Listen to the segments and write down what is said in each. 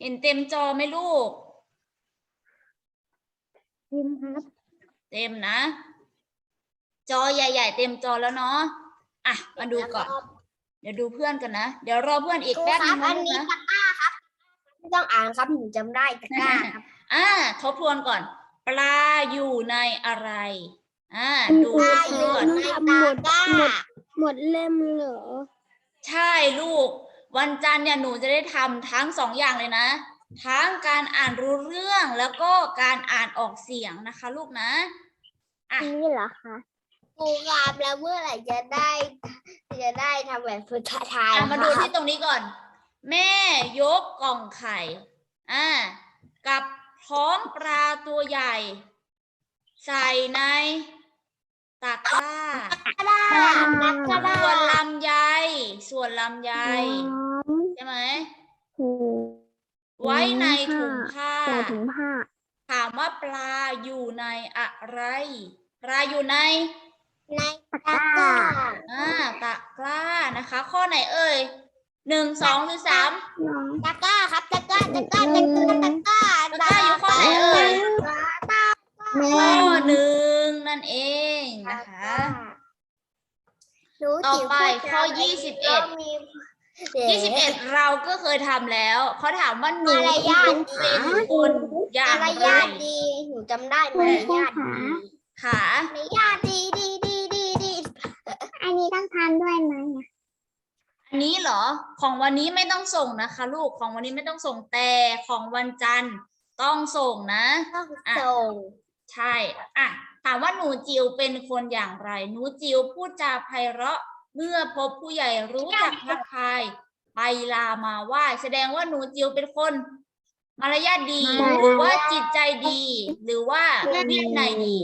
เห็นเต็มจอไหมลูกพิมพ์ครับ เต็มนะ จอใหญ่ ๆ เต็มจอแล้วเนาะอะมาดูก่อน เดี๋ยวดูเพื่อนกันนะ เดี๋ยวรอเพื่อนอีกครูแป๊บคนึรับงอันะนลูกนี้นะตะกร้าครับไม่ต้องอ่านครับหนูจำได้ตะกร้าครับอ่าทบทวนก่อน ปลาอยู่ในอะไรอ่าดูปลาชื่ออยู่ก่อนในตะกร้าหมดเล่มเหรอใช่ลูก วันจันทร์เนี่ยหนูจะได้ทำทั้งสองอย่างเลยนะ ทั้งการอ่านรู้เรื่องแล้วก็การอ่านออกเสียงนะคะ ลูกนะอะนี่เหรอคะครูครับแล้วเมื่อไหร่จะได้จะได้ทำแบบฝึกทายอะมาดูครัที่บตรงนี้ก่อน แม่ยกกล่องไข่อ่ากับพร้อมปลาตัวใหญ่ ใส่ใน ตะกร้าตะกร้าตะกร้าส่วนลำไย ส่วนลำไย ใช่ไหมถูกไว้ในถุงผ้า ใส่ถุงผ้าถามว่าปลาอยู่ในอะไร ปลาอยู่ใน ในตะกร้าอ่า ตะกร้านะคะ ข้อไหนเอ่ยหนึ่งสองหรือสาม น้อง ตะกร้าครับตะกร้าตะกร้าตะกร้าตะกร้าตะกร้าอยู่ข้อไหนเอ่ยตะกร้าข้อหนึ่ง นั่นเองนะคะหนูต่อจิ๋วไปพูดข้อจำยี่สิบเอ็แล้ดวมียี่สิบเอ็ดเราก็เคยทำแล้ว เขาถามว่าหนูมารยาทเป็นคนอย่ามางรไรยาทดีหนูจำได้มารยาทดีขามารยาทดีดีดีดีดีอันนี้ต้องทานด้วยไหมอะอันนี้เหรอ ของวันนี้ไม่ต้องส่งนะคะ ลูกของวันนี้ไม่ต้องส่งแต่ของวันจันทร์ต้องส่งนะต้องส่งใช่ อะ ถามว่าหนูจิ๋วเป็นคนอย่างไร หนูจิ๋วพูดจาไพเราะ เมื่อพบผู้ใหญ่รู้จักทักทายไปลามาไหว้แสดงว่าหนูจิ๋วเป็นคนมารยาทดี หรือว่าจิตใจดี หรือว่าวินัยดี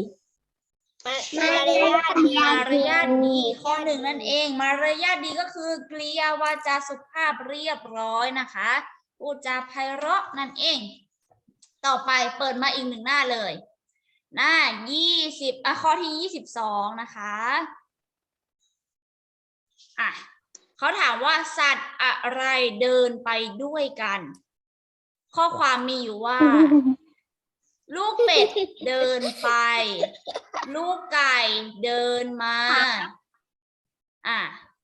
มารยาทดีมารยาทดีข้อหนึ่งนั่นเอง มารยาทดีก็คือกริยาวาจาสุภาพเรียบร้อยนะคะพูดจาไพเราะนั่นเอง ต่อไปเปิดมาอีกหนึ่งหน้าเลย หน้ายี่สิบอะข้อที่ยี่สิบสองนะคะอะเขาถามว่าสัตว์อะไรเดินไปด้วยกัน ข้อความมีอยู่ว่า ลูกเป็ดเดินไป ลูกไก่เดินมา อะ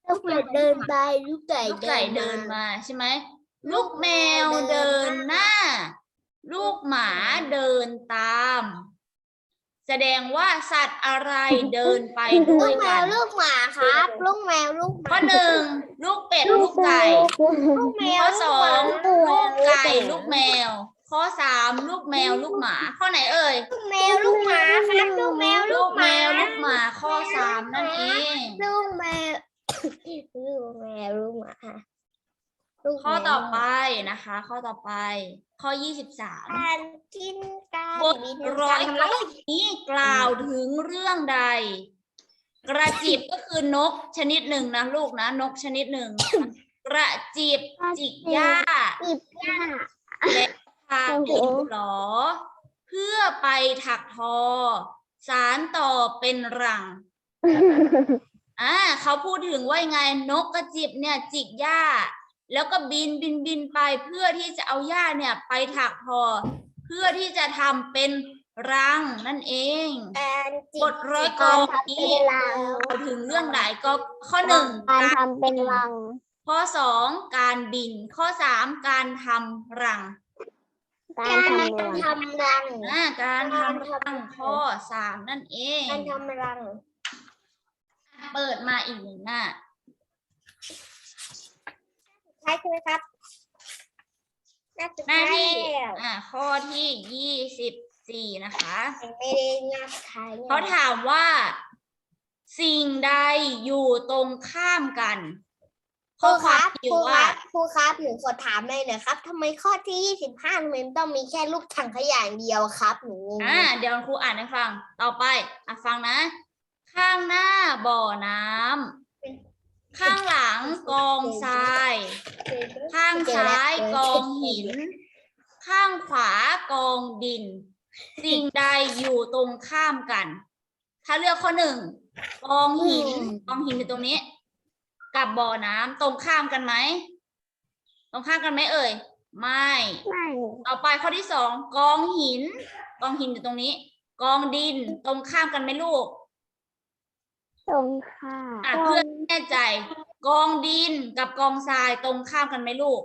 ลูกเป็ดเดินไป ลูกไก่ลูกไก่เดินมาใช่ไหมลูกแมวเดินหน้า ลูกหมาเดินตาม แสดงว่าสัตว์อะไรเดินไปด้ลูวยกแมกัวน ลูกหมาครับ ลูกแมวลูกหมาข้อหนึ่งลูกเป็ดลูกไก่ ลูกแมวข้อสองลูกหลูมากไก่ลูกแมว ข้อสามลูกแมวลูกหมา ข้อไหนเอ่ย ลูกแมวลูกหมาครับลูกแมวลูลูกกหแมมาวลูกหมาข้อสามนั่นเอง ลูกแมว ลูกแมวลูกหมา ลูกแมวข้อต่อไปนะคะ ข้อต่อไป ข้อยี่สิบสามการกินการบทบินร้อยการข้อนี้กล่าวถึงเรื่องใด กระจิบก็คือนกชนิดหนึ่งนะลูกนะ นกชนิดหนึ่ง กระจิบจิกหญ้าจิบหญ้าและพาโอ้โหกินหลอ เพื่อไปถักทอ สารต่อเป็นรังอ่าเขาพูดถึงว่ายังไงนกกระจิบเนี่ยจิกหญ้า แล้วก็บินบินบินไปเพื่อที่จะเอาหญ้าเนี่ยไปถักทอ เพื่อที่จะทำเป็นรังนั่นเองการจิบทร้อยกลองนี้รังกล่าวถึงเรื่องไหนก็ข้อหนึ่งการทำเป็นรัง ข้อสองการบิน ข้อสามการทำรัง การทำรังทำรังอ่าการทำรังข้อสามนั่นเอง การทำรัง เปิดมาอีกหนึ่งหน้า ใช่ไหมครับน่าจะหน้าที่ใช่แล้วอ่าข้อที่ยี่สิบสี่นะคะไม่ได้หน้าสุดท้ายนี่ยเขาถามว่า สิ่งใดอยู่ตรงข้ามกันครูข้อคความรับอครูยู่คว่า รับครูครับหนูขอถามเลยหน่อยครับทำไมข้อที่ยี่สิบห้ามันต้องมีแค่ลูกถังขยะอย่างเดียวครับหนูงงอ่าเดี๋ยวครูอ่านให้ฟัง ต่อไปอะฟังนะ ข้างหน้าบ่อน้ำ ข้างหลังกองทราย ข้างซ้ายกองหิน ข้างขวากองดิน สิ่งใดอยู่ตรงข้ามกัน ถ้าเลือกข้อหนึ่งกองหินกองหินอยู่ตรงนี้ กับบ่อน้ำตรงข้ามกันไหม ตรงข้ามกันไหมเอ่ย ไม่ ไม่ต่อไปข้อที่สองกองหิน กองหินอยู่ตรงนี้ กองดินตรงข้ามกันไหมลูก ตรงค่ะอะเพื่อนแน่ใจ กองดินกับกองทรายตรงข้ามกันไหมลูก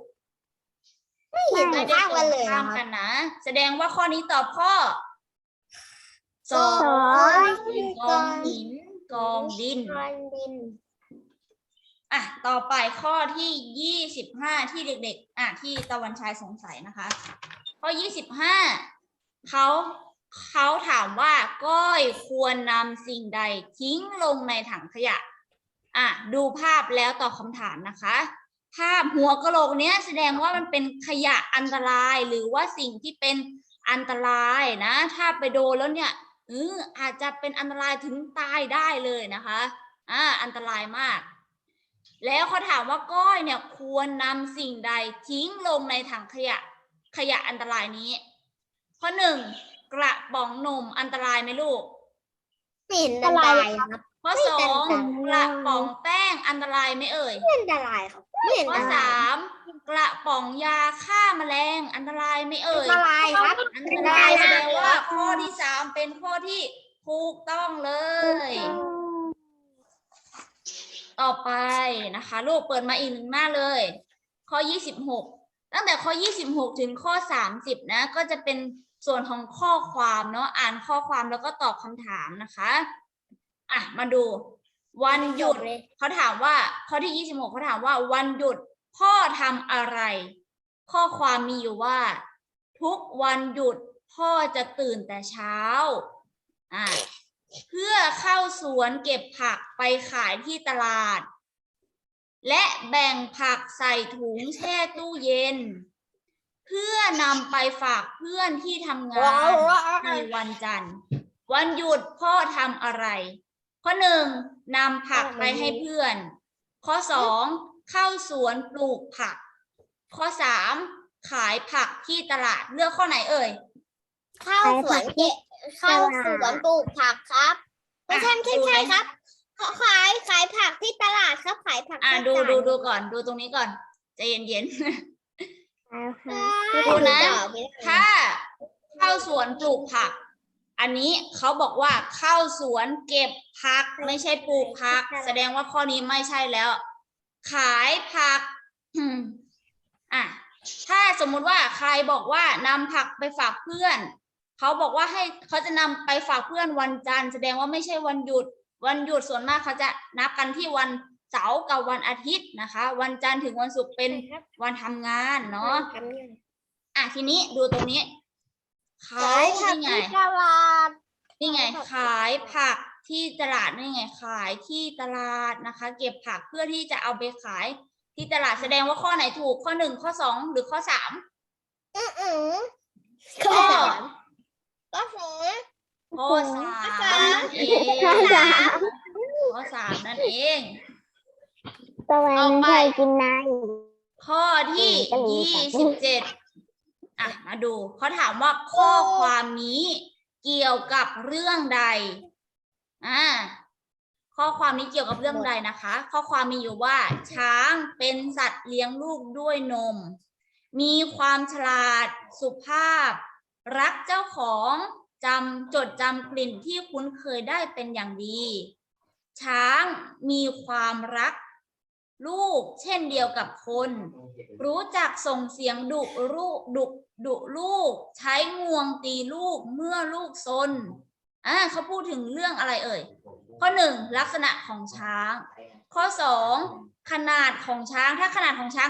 ไม่เห็นตรงข้ามกันเลยข้านะมคกัรับนนะ แสดงว่าข้อนี้ตอบข้อสอสองงกองหินกองดินกองดิน อะ ต่อไปข้อที่ยี่สิบห้าที่เด็ก ๆ อะ ที่ตะวันชายสงสัยนะคะ ข้อยี่สิบห้าเขา เขาถามว่าก้อยควรนำสิ่งใดทิ้งลงในถังขยะ อะ ดูภาพแล้วตอบคำถามนะคะ ภาพหัวกะโหลกเนี้ยแสดงว่ามันเป็นขยะอันตรายหรือว่าสิ่งที่เป็นอันตรายนะ ถ้าไปโดนแล้วเนี่ยเอออาจจะเป็นอันตรายถึงตายได้เลยนะคะ อ่า อันตรายมาก แล้วเขาถามว่าก้อยเนี่ยควรนำสิ่งใดทิ้งลงในถังขยะขยะอันตรายนี้ ข้อหนึ่ง กระป๋องนมอันตรายไหมลูก ไม่เห็นอันตรายครับ ข้อไม่สออังนตรายกระป๋องแป้งอันตรายไหมเอ่ย ไม่อันตรายครับไม่เห็นข้ออันตรายสามกระป๋องยาฆ่าแมลงอันตรายไหมเอ่อันย ตรายครับ อันตรายแสดงว่าข้อที่สามเป็นข้อที่ถูกต้องเลย ต่อไปนะคะ ลูกเปิดมาอีกหนึ่งหน้าเลย ข้อ 26 ตั้งแต่ข้อ 26 ถึงข้อ 30 นะ ก็จะเป็น ส่วนของข้อความเนาะอ่านข้อความแล้วก็ตอบคำถามนะคะอะมาดู วันหยุดเลยเขาถามว่าข้อที่ 26เขาถามว่าวันหยุดพ่อทำอะไร ข้อความมีอยู่ว่า ทุกวันหยุดพ่อจะตื่นแต่เช้าอ่าเพื่อเข้าสวนเก็บผักไปขายที่ตลาด และแบ่งผักใส่ถุงแช่ตู้เย็น เพื่อนำไปฝากเพื่อนที่ทำงานในวันจันทร์ วันหยุดพ่อทำอะไร ข้อหนึ่งนำผักไปให้เพื่อน ข้อสองเข้าสวนปลูกผัก ข้อสามขายผักที่ตลาดเลือกข้อไหนเอ่ย เข้าสวนเกะเข้าสวนปลูกผักครับ ไม่ใช่ไม่ใช่ดูใช่เลยครับขายขายผักที่ตลาดครับขายผักอ่าที่ดูตลาดูดูก่อนดูตรงนี้ก่อนใจเย็นแล้วค่ะ ดูนะต่อไม่ได้ๆถ้าเข้าสวนปลูกผัก อันนี้เขาบอกว่าเข้าสวนเก็บผักไม่ใช่ปลูกผัก แสดงว่าข้อนี้ไม่ใช่แล้ว ขายผักอืมอะถ้าสมมุติว่าใครบอกว่านำผักไปฝากเพื่อน เขาบอกว่าให้เขาจะนำไปฝากเพื่อนวันจันทร์แสดงว่าไม่ใช่วันหยุด วันหยุดส่วนมากเขาจะนับกันที่วัน เสาร์กับวันอาทิตย์นะคะ วันจันทร์ถึงวันศุกร์เป็นวันทำงานเนาะทำยังไงอะทีนี้ดูตรงนี้เขาขายผักนี่ไงที่ตลาดนี่ไงขายผักขายผักที่ตลาดนี่ไง ขายที่ตลาดนะคะ เก็บผักเพื่อที่จะเอาไปขายที่ตลาดแสดงว่าข้อไหนถูกข้อหนึ่งข้อสองหรือข้อสามอืออือข้อก็สองข้อสามข้อสามนั่นเองข้อสามข้อสามนั่นเอง ตะวันไม่เคยกินนาย ข้อที่ยี่สิบเจ็ดอะมาดูเขาถามว่าข้อความนี้เกี่ยวกับเรื่องใดอ่าข้อความนี้เกี่ยวกับเรื่องใดนะคะ ข้อความมีอยู่ว่า ช้างเป็นสัตว์เลี้ยงลูกด้วยนม มีความฉลาดสุภาพ รักเจ้าของจำจดจำกลิ่นที่คุ้นเคยได้เป็นอย่างดี ช้างมีความรัก ลูกเช่นเดียวกับคน รู้จักส่งเสียงดุลูกดุดุลูก ใช้งวงตีลูกเมื่อลูกซนอ่าเขาพูดถึงเรื่องอะไรเอ่ย ข้อหนึ่งลักษณะของช้าง ข้อสอง ขนาดของช้าง ถ้าขนาดของช้าง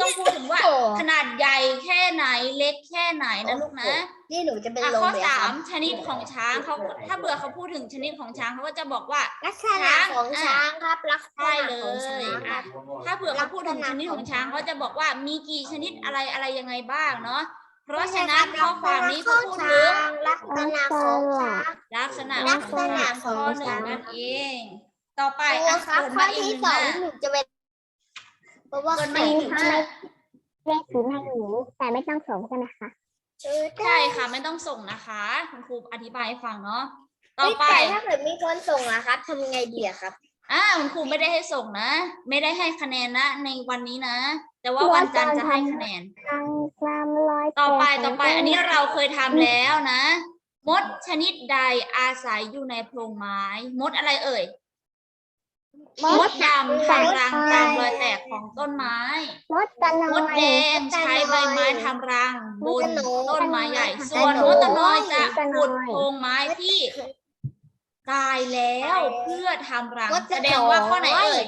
ต้องพูดถึงว่า โอ้ ขนาดใหญ่แค่ไหนเล็กแค่ไหนนะลูกนะ นี่หนูจะเป็นอะลมข้อเลยสาครัมบชนิดของช้างเขาถ้าเบื่อเขาพูดถึงชนิดของช้างเขาก็จะบอกว่า ลักษณะของอะช้างครับลักษใช่ณะเลของช้ายงอะถ้าเผื่อเขาพูดถึงชนิดของช้างเขาจะบอกว่ามีกี่ชนิดอะไรอะไรยังไงบ้างเนาะเพราะฉะนั้นข้อความนี้ก็พูดถึงลักษณะของช้าง ลักษณะลักษณะข้อหของนึ่งช้างนั่นเอง ต่อไปครูอะครับเปิดข้อมาอีกที่หนึ่งสหองน้า หนูจะเป็น เพราะว่าเปิดใครมาอีกหนึ่งหน้าเลขศูนย์ให้หนูแต่ไม่ต้องส่งใช่ไหมคะใช่ค่ะไม่ต้องส่งนะคะ คุณครูอธิบายให้ฟังเนาะต่อเฮ้ยไปแต่ถ้าเกิดมีคนส่งอะครับทำยังไงดีอะครับอ่าคุณครูไม่ได้ให้ส่งนะ ไม่ได้ให้คะแนนนะ ในวันนี้นะ แต่ว่าวันจันทร์จะให้คะแนนทางความลอยต่อไปแต่อไป อันนี้เราเคยทำแล้วนะ มดชนิดใดอาศัยอยู่ในโพรงไม้ มดอะไรเอ่ย มดดำทำรังตามรอยแตกของต้นไม้ มดตะนอมดยแดงใช้ใบไม้ทำรังบนต้นไม้ใหญ่มดตะนอยส่วนมดตะนอยจะมดตะนอยขุดโพรงไม้ที่ตายแล้วเพื่อทำรังมดแสตะนอยดงว่าข้อไหนเอ่ย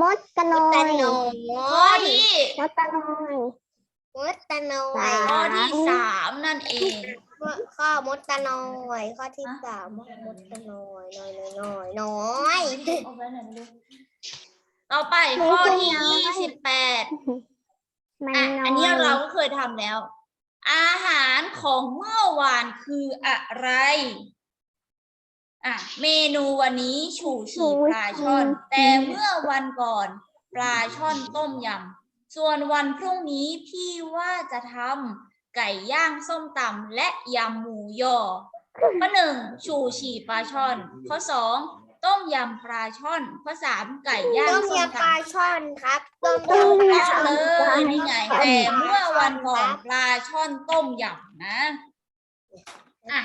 มดตะนอตะยนอข้อยที่มดตะนอยมดตะนอยข้อที่สามนั่นเอง ข้อมดตะนอยข้อที่สามมดตะนอยน้อยน้อยน้อยเอาไว้หน่อยลูกต่อไปข้อที่ยี่สิบแปดมันอะน้อยอันนี้เราก็เคยทำแล้ว อาหารของเมื่อวานคืออะไร อะ เมนูวันนี้ฉู่ฉี่ปลาช่อน แต่เมื่อวันก่อนปลาช่อนต้มยำส่วนวันพรุ่งนี้พี่ว่าจะทำ ไก่ย่างส้มตำและยำหมูยอ ข้อหนึ่งฉู่ฉี่ปลาช่อน ข้อสองต้มยำปลาช่อน ข้อสามไก่ย่างต้มส้มยำปลาตำช่อนครับ ต้มถูกยำปลาต้องช่อนเลยนี่ไงแต่เมื่อวันก่อนปลาช่อนต้มยำนะอะ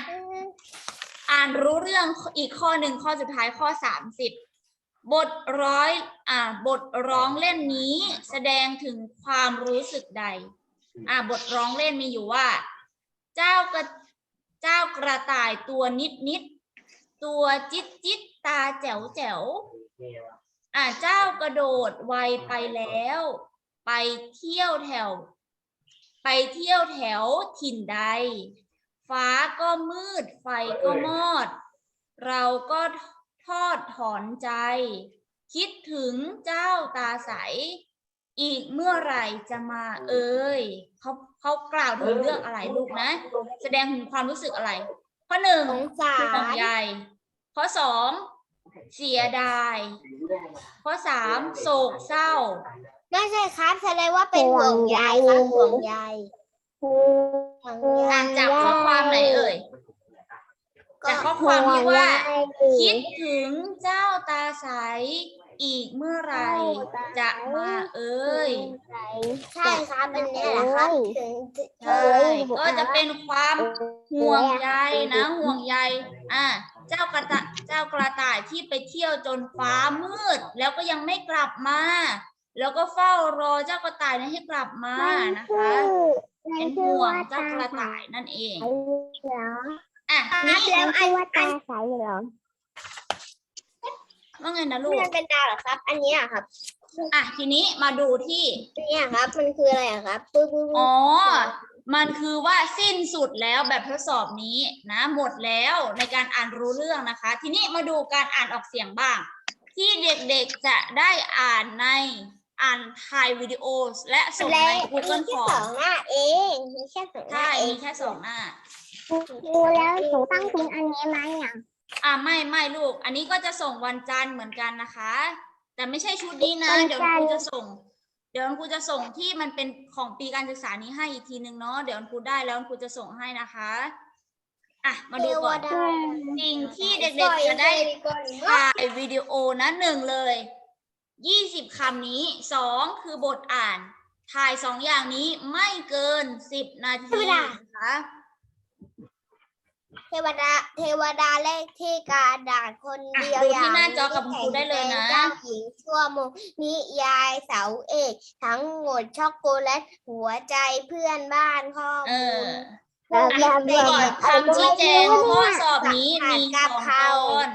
อ่านรู้เรื่องอีกข้อหนึ่งข้อสุดท้ายข้อสามสิบบทร้อยอ่าบทร้องเล่นนี้แสดงถึงความรู้สึกใด อ่าบทร้องเล่นมีอยู่ว่า เจ้ากระเจ้ากระต่ายตัวนิดนิดตัวจิตจิตตาแจ๋วแจ๋วอ่าเจ้ากระโดดไวไปแล้ว ไปเที่ยวแถว ไปเที่ยวแถวถิ่นใด ฟ้าก็มืดไฟก็มอด เราก็ทอดถอนใจ คิดถึงเจ้าตาใส อีกเมื่อไหร่จะมาเอ่ยเขาเขากล่าวถึงเรื่องอะไรลูกนะ แสดงถึงความรู้สึกอะไร ข้อหนึ่งสงสาห่วงรใยข้อสองเสียดาย ข้อสามโศกเศร้า ไม่ใช่ครับแสดงว่าเป็นห่วงใยครับห่วงใยห่วงใยอ่านจากข้อความไหนเอ่ยจากข้อความที่ว่า คิดถึงเจ้าตาใส อีกเมื่อไหรจะมาเอ่ยใช่ครับอันเนี้ยแหละครับถึงใช่ก็จะเป็นความห่วงใยนะห่วงใยอ่าเจ้ากระต่ายเจ้ากระต่ายที่ไปเที่ยวจนฟ้ามืด แล้วก็ยังไม่กลับมา แล้วก็เฝ้ารอเจ้ากระต่ายนั้นให้กลับมานะคะเป็นห่วงเจ้ากระต่ายนั่นเองเหรออะครับนี่แล้วอันว่าอัตานใสเหรอ ว่าไงนะลูกมันเป็นดาวเหรอครับ อันเนี้ยครับอะทีนี้มาดูที่ อันเนี้ยครับ มันคืออะไรอะครับปึ๊บปึ๊บปึ๊บอ๋อ มันคือว่าสิ้นสุดแล้วแบบทดสอบนี้นะ หมดแล้วในการอ่านรู้เรื่องนะคะ ทีนี้มาดูการอ่านออกเสียงบ้าง ที่เด็กๆจะได้อ่านในอ่านถ่ายวิดีโอและส่งและในมี Google แค่สอ Form งหน้าเองมีแค่สองหน้าใช่เอมีงแค่สองหน้า ดูแล้วหนูตั้งคุณอันนี้ไหมอะ อ่าไม่ไม่ลูก อันนี้ก็จะส่งวันจันทร์เหมือนกันนะคะ แต่ไม่ใช่ชุดนี้นะวันเดี๋ยวจันทคร์รูจะส่ง เดี๋ยวครูจะส่งที่มันเป็นของปีการศึกษานี้ให้อีกทีนึงเนาะเดี๋ยวครูได้แล้วครูจะส่งให้นะคะอะมาดูก่อนเทวดาสิ่งที่เด็กๆจะได้ถ่ายวิดีโอนะหนึ่งเลยยี่สิบคำนี้สองคือบทอ่าน ถ่ายสองอย่างนี้ไม่เกินสิบนาทีนะคะ เทวดา เทวดาเลขที่กาดาษคนเดียวอะดูอย่าที่งหน้าจอกับคุณครูได้เลยนะเจ้าหญิงชั่วโมงนิยายเสาเอกทั้งหมดช็อกโกแลตหัวใจเพื่อนบ้านข้อเอมูอลเออแบบดูก่อนคำชี้แจงข้อสอบนี้ผัดมีกะสองเพราตอน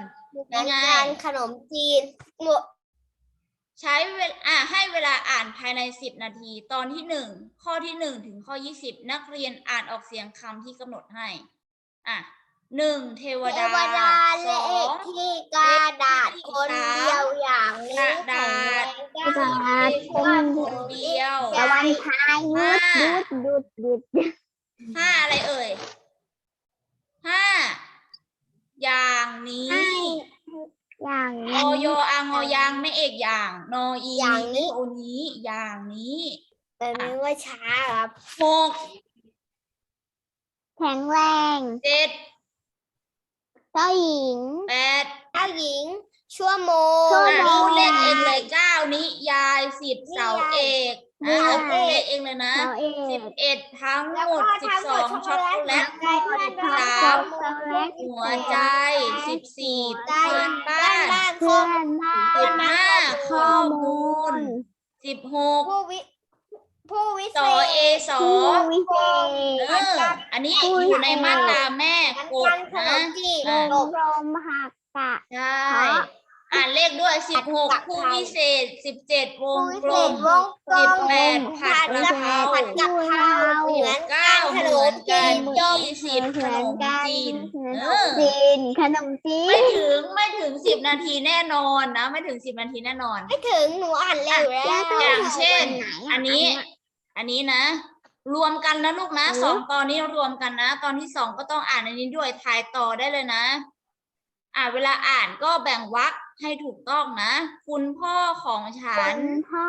ยังไงการขนมจีนหมดใช้เวลาอะให้เวลาอ่านภายในสิบนาที ตอนที่หนึ่งข้อที่หนึ่งถึงข้อยี่สิบนักเรียนอ่านออกเสียงคำที่กำหนดให้ อะหนึ่งเทวเทดาวดาเลสองขที่กาดาษคนเดียวอย่างนี้กระดาษแข็งแรงกระดาษเทวดาคนเดียวตะวันพายุดดุดดุดดุดห้าอะไรเอ่ยห้าอย่างนี้อย่างอนี้ โยอางอยางไม่เอกอย่าง นออีอย่างนี้ โอนี้อย่างนี้แบบนี้ว่าช้าครับหก แข็งแรงเจ็ดเจ้าหญิง แปดเจ้าหญิง ชั่วโมงชั่วอะโมพูงดเล่นเองเลยเก้านิยายสิบเสาเอกอะเอาคุณเลขเองเลยนะเราเอสิบงเอ็ดทั้งแล้วหมดก็สิบทั้งสหมอดงช็ช็ออกกโกโกแลแลตตได้เพื่อนสิบได้สามช็อกโกแลตหัวใจสิบสี่ได้เพื่อนบ้าบ้านนบ้านเพื่อนบ้านสิบห้าข้ข้ออมูมูลลสิบหกผู้วิผู้วิสเศอษเอสอผู้วิเศษเอออั นนี้อยู่ในมาตราแม่กันกกัดนขนนะมจีบอะลมลมหักกะใช่อ่านเลขด้วยสิบหกผัดกะเพราผู้พิเศษสิบเจ็ดวงผู้วิกลเศษมวงกลสิบมแปดผัดกะเพราผัดกะเพราเหมือนเก้าขเหนมือมนจีกันนจบยี่สิบขนมจีนขเอนมอจีนขนมจีน ไม่ถึงไม่ถึงสิบนาทีแน่นอนนะ ไม่ถึงสิบนาทีแน่นอน ไม่ถึงหนูอ่านเร็วแล้วอย่างเช่น อันนี้ อันนี้นะ รวมกันนะลูกนะสองตอนนี้รวมกันนะ ตอนที่สองก็ต้องอ่านอันนี้ด้วยถ่ายต่อได้เลยนะ อ่าเวลาอ่านก็แบ่งวรรคให้ถูกต้องนะ คุณพ่อของฉันพ่อ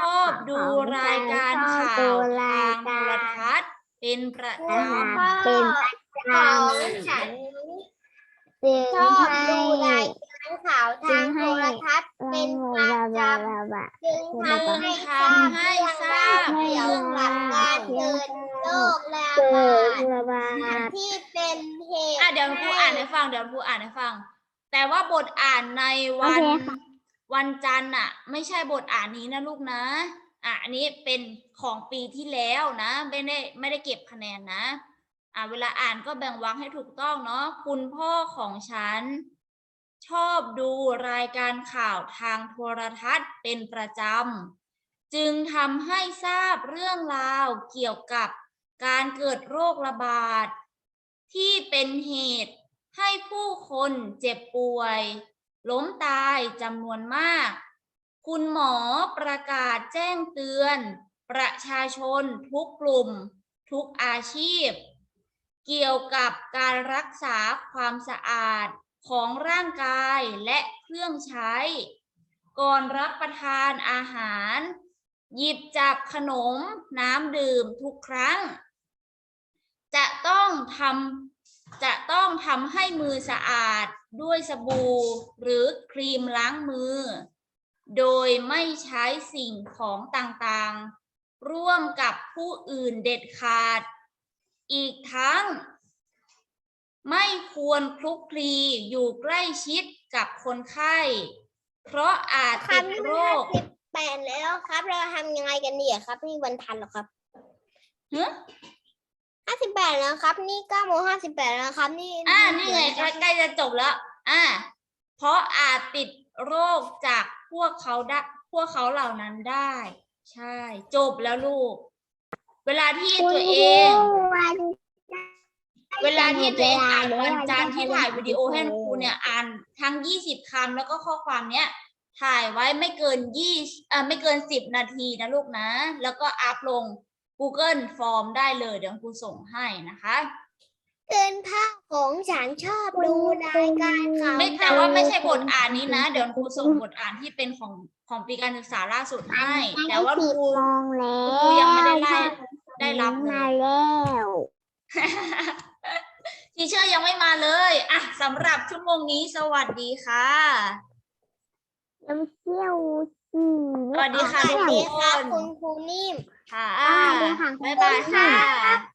ชอบดูรายการข่าวดูทรายางโทการรทัศน์เป็นประจพ่อเป็นประจของฉันำจึงชอบให้ดูรายการ ข่าวทางโทรทัศน์เป็นประจำจึงำทำให้จึงทราบทำให้ทราบเกี่ยวกับการเกิดโรคระเกิบาดดระบาดที่เป็นเหตุอะเดี๋ยวครูอ่านให้ฟังเดี๋ยวครูอ่านให้ฟัง แต่ว่าบทอ่านในวันโอเคค่ะวันจันทร์อะ ไม่ใช่บทอ่านนี้นะลูกนะอะอันนี้เป็นของปีที่แล้วนะ ไม่ได้ไม่ได้เก็บคะแนนนะ อะเวลาอ่านก็แบ่งวรรคให้ถูกต้องเนาะคุณพ่อของฉัน ชอบดูรายการข่าวทางโทรทัศน์เป็นประจำ จึงทำให้ทราบเรื่องราวเกี่ยวกับการเกิดโรคระบาด ที่เป็นเหตุให้ผู้คนเจ็บป่วย ล้มตายจำนวนมาก คุณหมอประกาศแจ้งเตือน ประชาชนทุกกลุ่ม ทุกอาชีพ เกี่ยวกับการรักษาความสะอาด ของร่างกายและเครื่องใช้ ก่อนรับประทานอาหาร หยิบจับขนมน้ำดื่มทุกครั้ง จะต้องทำจะต้องทำให้มือสะอาดด้วยสบู่หรือครีมล้างมือ โดยไม่ใช้สิ่งของต่างๆ ร่วมกับผู้อื่นเด็ดขาด อีกทั้ง ไม่ควรคลุกคลีอยู่ใกล้ชิดกับคนไข้ เพราะอาจครัติบดนี่โรมันห้าคสิบแปดแล้วครับ เราทำยังไงกันเนี่ยครับนี่วันทันเหรอครับฮะห้าสิบแปดแล้วครับ นี่เก้าโมงห้าสิบแปดแล้วครับ นี่อ่านี่ไงใกล้ใกล้จะจบแล้ว อ่า เพราะอาจติดโรคจากพวกเขาได้พวกเขาเหล่านั้นได้ ใช่ จบแล้วลูก เวลาที่ตัวเองวัน เวลาที่ตัวเองอ่านวันจันทร์ที่ถ่ายวิดีโอให้ครูเนี่ยอ่านทั้งยี่สิบคำแล้วก็ข้อความเนี้ยถ่ายไว้ไม่เกินยี่เอ่อไม่เกินสิบนาทีนะลูกนะ แล้วก็อัพลง Google Form ได้เลยเดี๋ยวครูส่งให้นะคะเกินภาพของฉันชอบดูรายการข่าวไม่แต่ว่าไม่ใช่บทอ่านนี้นะ เดี๋ยวครูส่งบทอ่านที่เป็นของของปีการศึกษาล่าสุดให้ แต่ว่าคสิบรูโมงแล้วครูยังไม่ได้ไล่ได้รับเลมายแล้ว ทีเชอร์ยังไม่มาเลยอะสำหรับชั่วโมงนี้สวัสดีค่ะน้ำเชี่ยวอืมสวัสดีค่ะสวัสดีครับทุกคนคุณครูนิ่มค่ะสวัสดีค่ะบ๊ายบายค่ะ